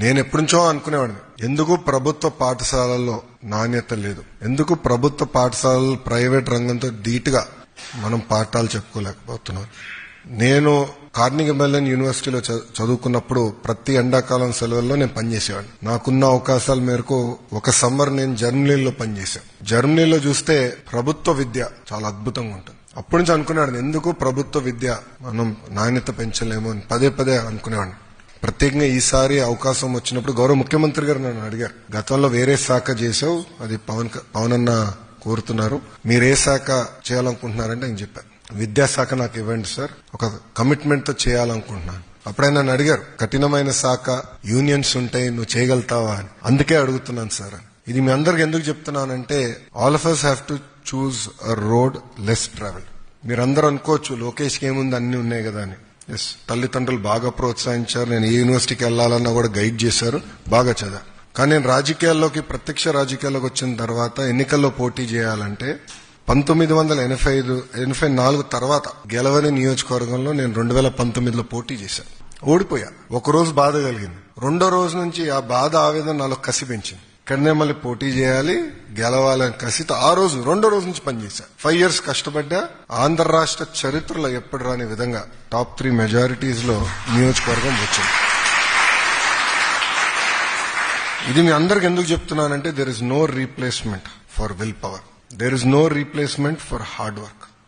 నేను ఎప్పుడుంచో అనుకునేవాడిని. ఎందుకు ప్రభుత్వ పాఠశాలల్లో నాణ్యత లేదు? ఎందుకు ప్రభుత్వ పాఠశాలలు ప్రైవేట్ రంగంతో ధీటుగా మనం పాఠాలు చెప్పుకోలేకపోతున్నాం? నేను కార్నిగ మెల్లన్ యూనివర్సిటీలో చదువుకున్నప్పుడు ప్రతి ఎండాకాలం సెలవుల్లో నేను పనిచేసేవాడిని. నాకున్న అవకాశాల మేరకు ఒక సమ్మర్ నేను జర్మనీలో పనిచేశాను. జర్మనీలో చూస్తే ప్రభుత్వ విద్య చాలా అద్భుతంగా ఉంటుంది. అప్పటి నుంచి అనుకునేవాడిని ఎందుకు ప్రభుత్వ విద్య మనం నాణ్యత పెంచలేము అని పదే పదే అనుకునేవాడిని. ప్రత్యేకంగా ఈసారి అవకాశం వచ్చినప్పుడు గౌరవ ముఖ్యమంత్రి గారు నన్ను అడిగారు. గతంలో వేరే శాఖ చేసావు అది పవన్ క- పవన్ అన్న కోరుతున్నారు. మీరు ఏ శాఖ చేయాలనుకుంటున్నారంటే నేను చెప్పాను విద్యాశాఖ నాకు ఇవ్వండి సార్. ఒక కమిట్మెంట్తో చేయాలనుకుంటున్నాను. అప్పుడే నన్ను అడిగారు కఠినమైన శాఖ యూనియన్స్ ఉంటాయి నువ్వు చేయగలుగుతావా? అని. అందుకే అడుగుతున్నాను సార్ అని. ఇది మీ అందరికి ఎందుకు చెప్తున్నానంటే all of us have to choose a road less travel మీరందరూ అనుకోవచ్చు లోకేష్కి ఏముంది అన్ని ఉన్నాయి కదా అని. ఎస్ తల్లిదండ్రులు బాగా ప్రోత్సహించారు. నేను ఏ యూనివర్సిటీకి వెళ్ళాలన్నా కూడా గైడ్ చేశారు. బాగా చదివా కానీ నేను రాజకీయాల్లోకి ప్రత్యక్ష రాజకీయాల్లోకి వచ్చిన తర్వాత ఎన్నికల్లో పోటీ చేయాలంటే పంతొమ్మిది వందల ఎనభై ఐదు ఎనభై నాలుగు తర్వాత గెలవని నియోజకవర్గంలో నేను రెండు వేల పంతొమ్మిదిలో పోటీ చేశాను. ఓడిపోయా. ఒక రోజు బాధ కలిగింది. రెండో రోజు నుంచి ఆ బాధ ఆవేదన నాలో కసి పెంచింది. ఇక్కడనే మళ్ళీ పోటీ చేయాలి గెలవాలని కసిత ఆ రోజు రెండో రోజు నుంచి పనిచేశా. ఫైవ్ ఇయర్స్ కష్టపడ్డా ఆంధ్ర రాష్ట్ర చరిత్రలో ఎప్పుడు రాని విధంగా టాప్ త్రీ మెజారిటీస్లో నియోజకవర్గం వచ్చింది. ఇది మీ అందరికి ఎందుకు చెప్తున్నానంటే there is no replacement for willpower there is no replacement for hard work